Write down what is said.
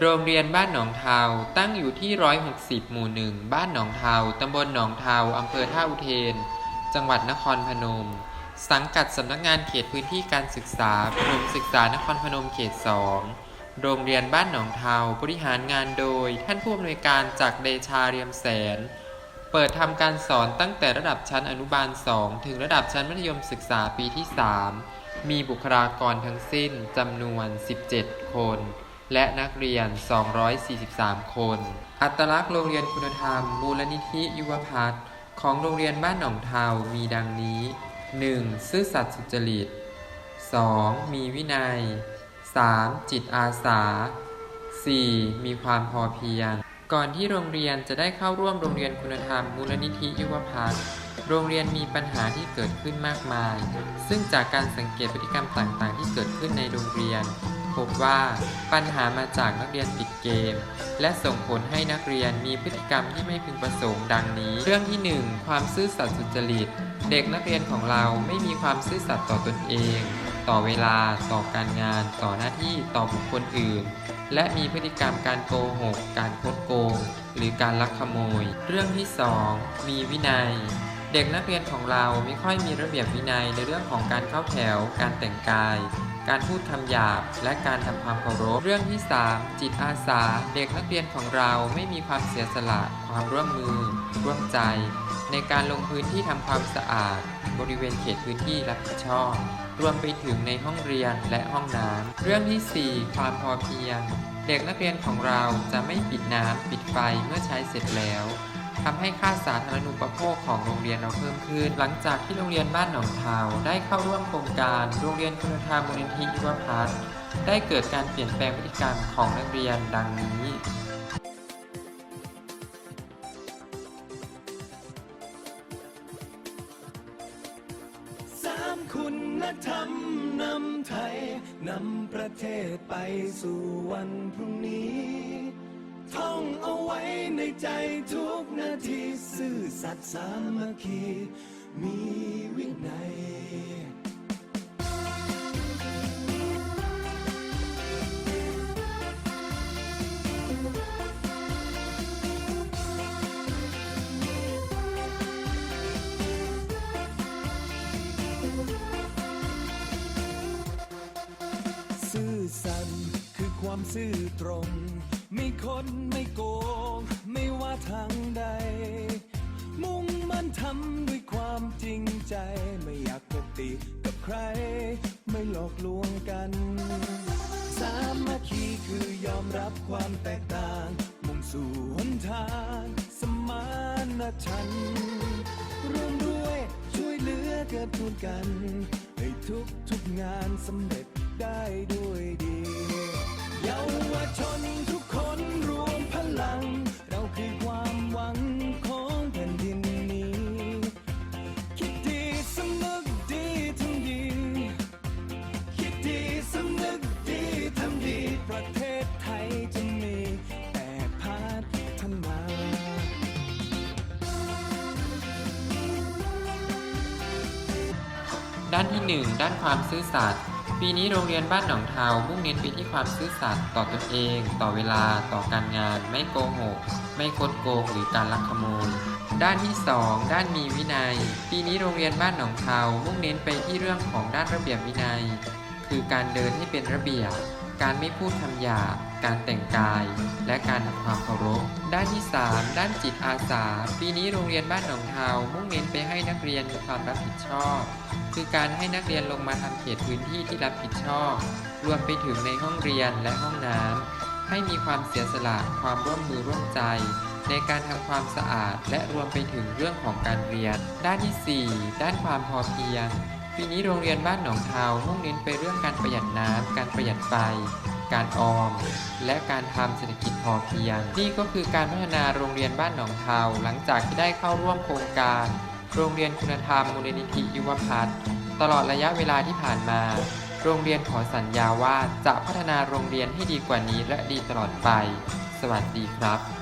โรงเรียนบ้านหนองเทาตั้งอยู่ที่ 160 หมู่หนึ่ง บ้านหนองเทาตำบลหนองเทาอำเภอท่าอุเทน จังหวัดนครพนม สังกัดสำนักงานเขตพื้นที่การศึกษาประถมศึกษานครพนมเขต 2 โรงเรียนบ้านหนองเทาบริหารงานโดย ท่านผู้อำนวยการจากเดชาเรียมแสน เปิดทำการสอนตั้งแต่ระดับชั้นอนุบาล 2 ถึงระดับชั้นมัธยมศึกษาปีที่ 3 มีบุคลากรทั้งสิ้นจำนวน 17 คน และนักเรียน 243 คน อัตลักษณ์โรงเรียนคุณธรรม มูลนิธิยุวพัฒน์ของโรงเรียนบ้านหนองเทามีดังนี้ 1. ซื่อสัตย์สุจริต 2. มีวินัย 3. จิตอาสา 4. มีความพอเพียง ก่อนที่โรงเรียนจะได้เข้าร่วมโรงเรียนคุณธรรม มูลนิธิยุวพัฒน์โรงเรียนมีปัญหาที่เกิดขึ้นมากมาย ซึ่งจากการสังเกตพฤติกรรมต่างๆ ที่เกิดขึ้นในโรงเรียน พบว่าปัญหามาจากนักเรียนติดเกม และส่งผลให้นักเรียนมีพฤติกรรมที่ไม่พึงประสงค์ดังนี้ เรื่องที่ 1 ความซื่อสัตย์สุจริต เด็กนักเรียนของเราไม่มีความซื่อสัตย์ต่อตนเอง ต่อเวลา ต่อการงาน ต่อหน้าที่ต่อบุคคลอื่น และมีพฤติกรรมการโกหก การคดโกง หรือการลักขโมย เรื่องที่ 2 มีวินัยเด็กนักเรียนของเราไม่ค่อยมีระเบียบวินัยในเรื่องของการเข้าแถว การแต่งกาย การพูดคำหยาบ และการทำความเคารพ เรื่องที่ 3 จิตอาสา เด็กนักเรียนของเราไม่มีความเสียสละ ความร่วมมือ ร่วมใจ ในการลงพื้นที่ทำความสะอาด บริเวณเขตพื้นที่รับผิดชอบรวมไปถึงในห้องเรียนและห้องน้ำ เรื่องที่ 4 ความพอเพียง เด็กนักเรียนของเราจะไม่ปิดน้ำปิดไฟเมื่อใช้เสร็จแล้ว ทำให้ค่าสาธารณูปโภคของโรงเรียนเราเพิ่มขึ้น หลังจากที่โรงเรียนบ้านหนองเทาได้เข้าร่วมโครงการโรงเรียนคุณธรรมมูลนิธิยุวพัฒน์ได้เกิดการเปลี่ยนแปลงพฤติกรรมของนักเรียนดังนี้สามคุณธรรมนำไทย นำประเทศไปสู่วันพรุ่งนี้ ท่องเอาไว้ในใจทุกนาทีซื่อสัตย์สามัคคีมีวินัยซื่อสัตย์คือความซื่อตรง ไม่คดไม่โกง ไม่ว่าทางใด มุ่งมั่นทำด้วยความจริงใจ ไม่อยากปกติกับใคร ไม่หลอกลวงกัน สามัคคีคือยอมรับความแตกต่าง มุ่งสู่หนทาง สมานฉันร่วมด้วยช่วยเหลือเกื้อกูลกัน ให้ทุกทุกงานสำเร็จได้ด้วยดี เยาวชนทุ ด้านที่ 1 ด้านความซื่อสัตย์ปีนี้โรงเรียนบ้านหนองเทามุ่งเน้นไปที่ความซื่อสัตย์ต่อตนเอง ต่อเวลา ต่อการงาน ไม่โกหก ไม่คดโกงหรือการลักขโมย ด้านที่ 2 ด้านมีวินัย ปีนี้โรงเรียนบ้านหนองเทามุ่งเน้นไปที่เรื่องของด้านระเบียบวินัย คือการเดินให้เป็นระเบียบ การไม่พูดคำหยาบ การแต่งกาย และการทำความเคารพ ด้านที่ 3 ด้านจิตอาสา ปีนี้โรงเรียนบ้านหนองเทามุ่งเน้นไปให้นักเรียนมีความรับผิดชอบ คือการให้นักเรียนลงมาทำเขตพื้นที่ที่รับผิดชอบ รวมไปถึงในห้องเรียนและห้องน้ำให้มีความเสียสละความร่วมมือร่วมใจ ในการทำความสะอาด และรวมไปถึงเรื่องของการเรียน ด้านที่ 4 ด้านความพอเพียงปีนี้โรงเรียนบ้านหนองเทามุ่งเน้นไปเรื่องการประหยัดน้ำ การประหยัดไฟ การออม และการทำเศรษฐกิจพอเพียง นี่ก็คือการพัฒนาโรงเรียนบ้านหนองเทาหลังจากที่ได้เข้าร่วมโครงการ โรงเรียนคุณธรรมมูลนิธิยุวพัฒน์ตลอดระยะเวลาที่ผ่านมา โรงเรียนขอสัญญาว่าจะพัฒนาโรงเรียนให้ดีกว่านี้และดีตลอดไป สวัสดีครับ